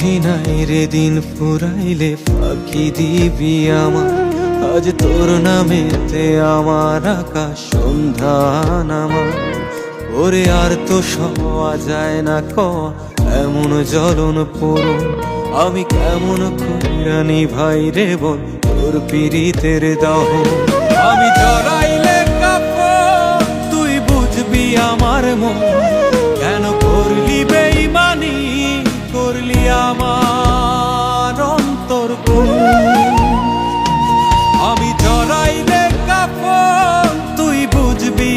রে দিন ফুরাইলে ফাঁকি দিবি আমার আজ তোর নামেতে আমার আকাশ, সন্ধ্যা নামা ওরে আর তো সওয়া যায় না ক, এমন জ্বলন পূরণ আমি কেমন কইরানি ভাই রে বল তোর পীড়িতের দহ। আমি জড়াইলে কাপড় তুই বুঝবি আমার মন।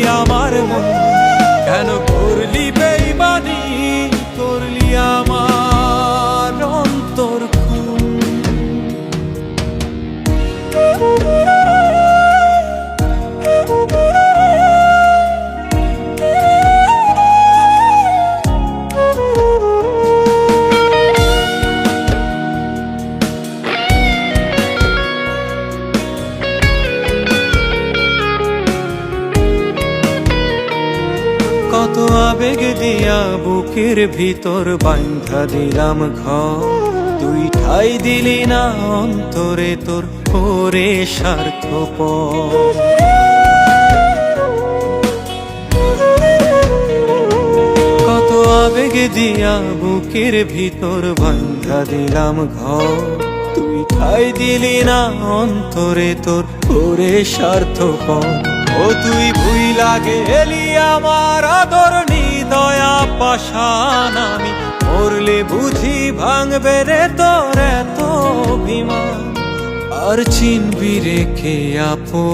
আমার মন। কেন কত আবেগ দিয়া বুকের ভিতর বান্ধা দিলাম ঘর তুই ঠাই দিলি না অন্তরে তোর ওরে স্বার্থ কত আবেগ দিয়া বুকের ভিতর বান্ধা দিলাম ঘর তুই ঠাই দিলি না অন্তরে তোর ওরে স্বার্থ ও তুই ভুই লাগে এলি আমার আদর নিদয়া পাশান আমি। মরলে বুঝি ভাঙবে রে তোর এত অভিমান। আর চিনবি রেখে আপো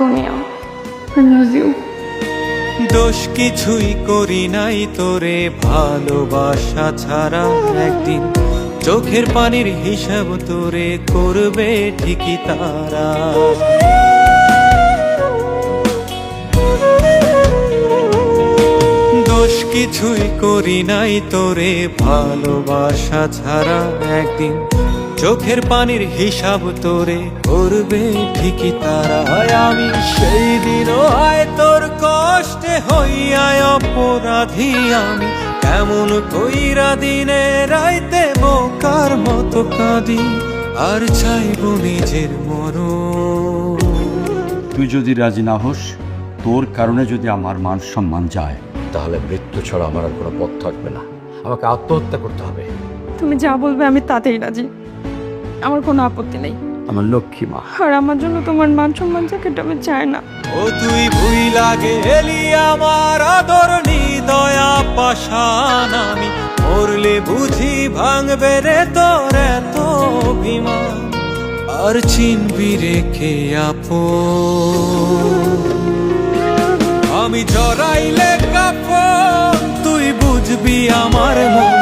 তুমি আমার দুনিয়া আই লাভ ইউ দোষ কিছুই করি নাই তোরে ভালোবাসা ছাড়া একদিন চোখের পানির হিসাব তোরে করবে ঠিকই তারা। দোষ কিছুই করি নাই তোরে ভালোবাসা ছাড়া একদিন চোখের পানির হিসাব তোরে করবে ঠিকই তারা। হয় আমি সেই দিনও হয় তোর কষ্টে হইয়ায় অপরাধী আমি। কেমন কইরা দিনে রাইতে বোকার মতো কাঁদি আর চাইব নিজের মরণ। তুই যদি রাজি না হোস তোর কারণে যদি আমার মান সম্মান যায় তাহলে মৃত্যু ছাড়া আমার আর কোনো পথ থাকবে না। আমাকে আত্মহত্যা করতে হবে। তুমি যা বলবে আমি তাতেই রাজি। আমার কোনো আপত্তি নেই। আমার লক্ষ্মী মা। আর আমার জন্য তোমার মান সম্মান জ্যাকেট আমি চাই না। ও তুই ভুই লাগে এলি আমার আদর নিদয়া পাশান আমি। মরলে বুঝি ভাঙবে রে তোর এত অভিমান। আর চিনবি রেখে আপো আমি জড়াইলে কাপড় তুই বুঝবি আমার মন।